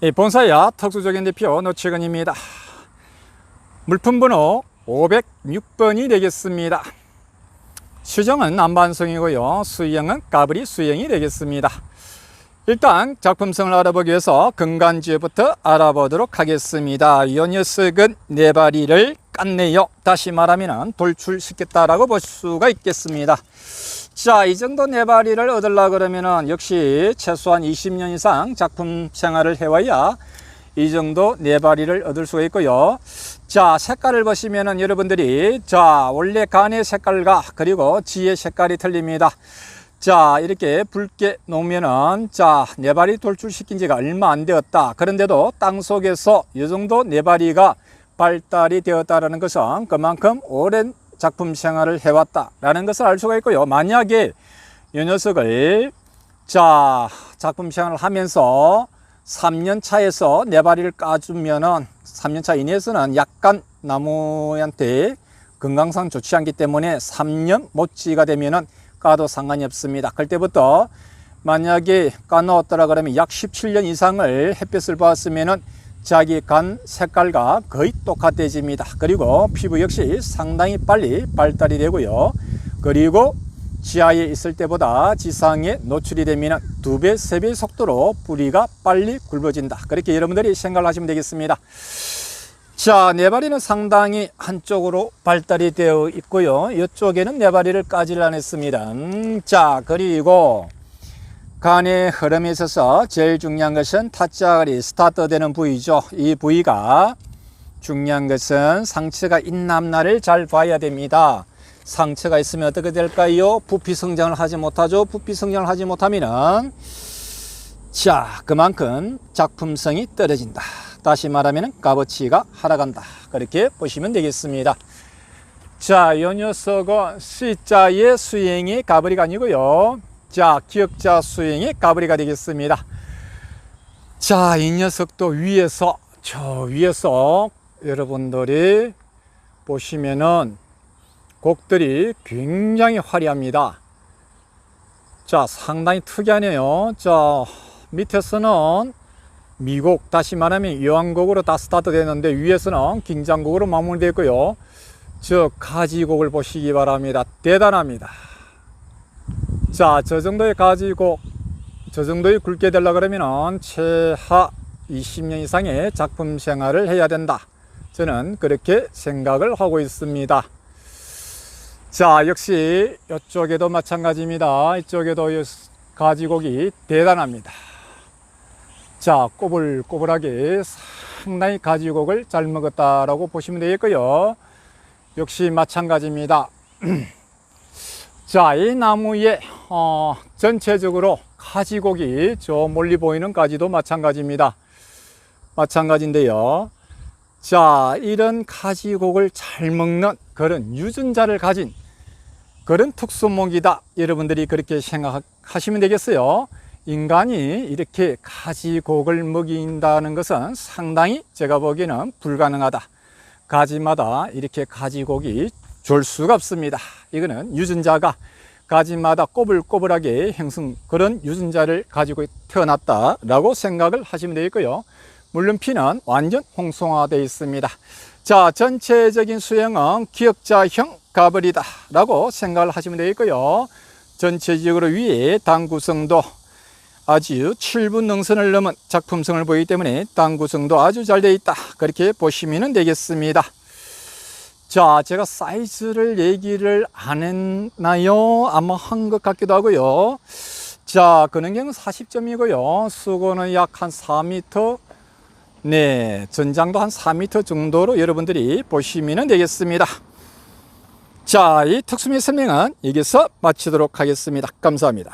이 본사야 특수적인 대표 노치근입니다. 물품번호 506번이 되겠습니다. 수정은 남반성이고요. 수형은 까브리 수형이 되겠습니다. 일단 작품성을 알아보기 위해서 근간지부터 알아보도록 하겠습니다. 이 녀석은 네 마리를 깠네요. 다시 말하면 돌출시켰다라고 볼 수가 있겠습니다. 자, 이 정도 네 마리를 얻으려 그러면은 역시 최소한 20년 이상 작품 생활을 해와야 이 정도 네 마리를 얻을 수가 있고요. 자, 색깔을 보시면은 여러분들이 자, 원래 간의 색깔과 그리고 지의 색깔이 틀립니다. 자, 이렇게 붉게 놓으면은 자, 네 마리 돌출시킨 지가 얼마 안 되었다. 그런데도 땅 속에서 이 정도 네 마리가 발달이 되었다라는 것은 그만큼 오랜 작품 생활을 해왔다라는 것을 알 수가 있고요. 만약에 이 녀석을 자 작품 생활을 하면서 3년 차에서 네 마리를 까주면은 3년 차 이내에서는 약간 나무한테 건강상 좋지 않기 때문에 3년 못지가 되면은 까도 상관이 없습니다. 그때부터 만약에 까놓았더라 그러면 약 17년 이상을 햇빛을 봤으면은 자기 간 색깔과 거의 똑같아집니다. 그리고 피부 역시 상당히 빨리 발달이 되고요. 그리고 지하에 있을 때보다 지상에 노출이 되면 두 배, 세 배 속도로 뿌리가 빨리 굵어진다. 그렇게 여러분들이 생각을 하시면 되겠습니다. 자, 네바리는 상당히 한쪽으로 발달이 되어 있고요. 이쪽에는 네바리를 까지를 안 했습니다. 음, 자, 그리고 간의 흐름에 있어서 제일 중요한 것은 타짜리 스타트 되는 부위죠. 이 부위가 중요한 것은 상처가 있남나를 잘 봐야 됩니다. 상처가 있으면 어떻게 될까요? 부피 성장을 하지 못하죠. 부피 성장을 하지 못하면은 자 그만큼 작품성이 떨어진다. 다시 말하면 값어치가 하락한다. 그렇게 보시면 되겠습니다. 자, 이 녀석은 C자의 수행이 가브리가 아니고요. 자, 기억자 수행이 가브리가 되겠습니다. 자, 이 녀석도 위에서, 저 위에서 여러분들이 보시면은 곡들이 굉장히 화려합니다. 자, 상당히 특이하네요. 자, 밑에서는 미곡, 다시 말하면 여왕곡으로 다 스타트 되는데 위에서는 긴장곡으로 마무리되어 있고요. 저 가지곡을 보시기 바랍니다. 대단합니다. 자, 저 정도의 가지곡, 저 정도의 굵게 되려 그러면은 최하 20년 이상의 작품 생활을 해야 된다. 저는 그렇게 생각을 하고 있습니다. 자, 역시 이쪽에도 마찬가지입니다. 이쪽에도 이 가지곡이 대단합니다. 자, 꼬불꼬불하게 상당히 가지곡을 잘 먹었다라고 보시면 되겠고요. 역시 마찬가지입니다. 자, 이 나무에 어, 전체적으로 가지곡이 저 멀리 보이는 가지도 마찬가지입니다. 마찬가지인데요. 자, 이런 가지곡을 잘 먹는 그런 유전자를 가진 그런 특수목이다. 여러분들이 그렇게 생각하시면 되겠어요. 인간이 이렇게 가지곡을 먹인다는 것은 상당히 제가 보기에는 불가능하다. 가지마다 이렇게 가지곡이 줄 수가 없습니다. 이거는 유전자가 가지마다 꼬불꼬불하게 형성 그런 유전자를 가지고 태어났다라고 생각을 하시면 되겠고요. 물론 피는 완전 홍송화되어 있습니다. 자, 전체적인 수행은 기역자형 가벌이다 라고 생각을 하시면 되겠고요. 전체적으로 위에 당 구성도 아주 7분 능선을 넘은 작품성을 보이기 때문에 땅 구성도 아주 잘 되어 있다. 그렇게 보시면 되겠습니다. 자, 제가 사이즈를 얘기를 안 했나요? 아마 한 것 같기도 하고요. 자, 근원경은 40점이고요. 수고는 약 한 4m, 네, 전장도 한 4m 정도로 여러분들이 보시면 되겠습니다. 자, 이 특수미 설명은 여기서 마치도록 하겠습니다. 감사합니다.